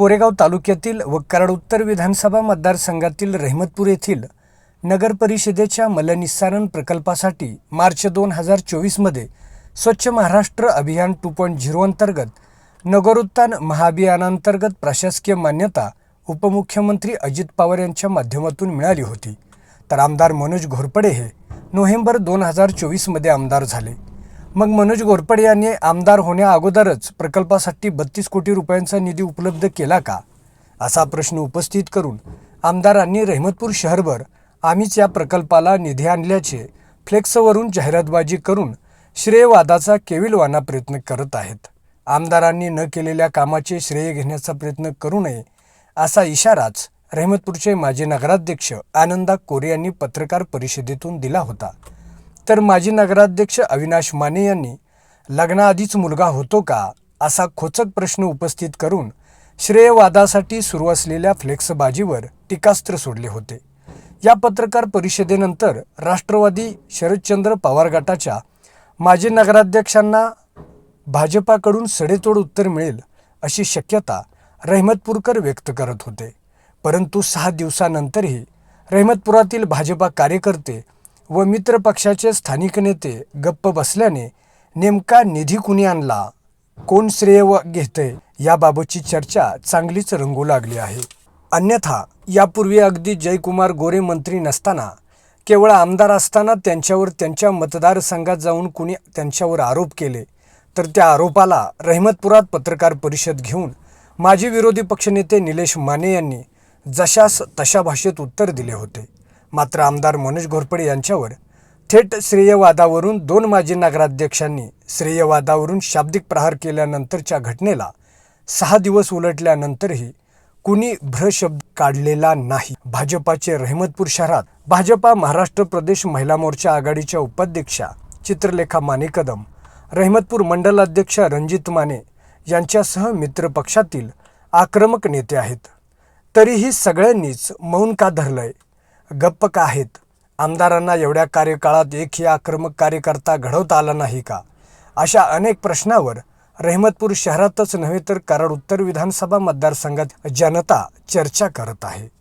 कोरेगाव तालुक्यातील व कराड उत्तर विधानसभा मतदारसंघातील रहमतपूर येथील नगर परिषदेच्या मलनिस्सारण प्रकल्पासाठी मार्च दोन हजार चोवीसमध्ये स्वच्छ महाराष्ट्र अभियान टू पॉईंट झिरो अंतर्गत नगरोत्थान महाअभियानांतर्गत प्रशासकीय मान्यता उपमुख्यमंत्री अजित पवार यांच्या माध्यमातून मिळाली होती. तर आमदार मनोज घोरपडे हे नोव्हेंबर दोन हजार चोवीसमध्ये आमदार झाले. मग मनोज घोरपडे यांनी आमदार होण्या अगोदरच प्रकल्पासाठी बत्तीस कोटी रुपयांचा निधी उपलब्ध केला का? असा प्रश्न उपस्थित करून आमदारांनी रहमतपूर शहरभर आम्हीच या प्रकल्पाला निधी आणल्याचे फ्लेक्सवरून जाहिरातबाजी करून श्रेयवादाचा केविलवाना प्रयत्न करत आहेत. आमदारांनी न केलेल्या कामाचे श्रेय घेण्याचा प्रयत्न करू नये असा इशाराच रहमतपूरचे माजी नगराध्यक्ष आनंदा कोरे यांनी पत्रकार परिषदेतून दिला होता. तर माजी नगराध्यक्ष अविनाश माने यांनी लग्नाआधीच मुलगा होतो का? असा खोचक प्रश्न उपस्थित करून श्रेयवादासाठी सुरू असलेल्या फ्लेक्सबाजीवर टीकास्त्र सोडले होते. या पत्रकार परिषदेनंतर राष्ट्रवादी शरदचंद्र पवार गटाच्या माजी नगराध्यक्षांना भाजपाकडून सडेतोड उत्तर मिळेल अशी शक्यता रहमतपूरकर व्यक्त करत होते. परंतु सहा दिवसानंतरही रहमतपुरातील भाजपा कार्यकर्ते व मित्र पक्षाचे स्थानिक नेते गप्प बसल्याने नेमका निधी कुणी आणला? कोण श्रेय व घेतंय? याबाबतची चर्चा चांगलीच रंगू लागली आहे. अन्यथा यापूर्वी अगदी जयकुमार गोरे मंत्री नसताना केवळ आमदार असताना त्यांच्यावर त्यांच्या मतदारसंघात जाऊन कुणी त्यांच्यावर आरोप केले तर त्या आरोपाला रहमतपुरात पत्रकार परिषद घेऊन माजी विरोधी पक्षनेते निलेश माने यांनी जशास तशा भाषेत उत्तर दिले होते. मात्र आमदार मनोज घोरपडे यांच्यावर थेट श्रेयवादावरून दोन माजी नगराध्यक्षांनी श्रेयवादावरून शाब्दिक प्रहार केल्यानंतरच्या घटनेला सहा दिवस उलटल्यानंतरही कुणी भ्रशब्द काढलेला नाही. भाजपाचे रहमतपूर शहरात भाजपा महाराष्ट्र प्रदेश महिला मोर्चा आघाडीच्या उपाध्यक्षा चित्रलेखा माने कदम रहमतपूर मंडल अध्यक्ष रणजित माने यांच्यासह मित्रपक्षातील आक्रमक नेते आहेत. तरीही सगळ्यांनीच मौन का धरलंय? गप्प का आहेत. आमदारांना एवढ्या कार्यकाळात एकही आक्रमक कार्यकर्ता घडवता आला नाही का? अशा अनेक प्रश्नावर रहमतपूर शहरातच नव्हे तर कराड उत्तर विधानसभा मतदारसंघात जनता चर्चा करत आहे.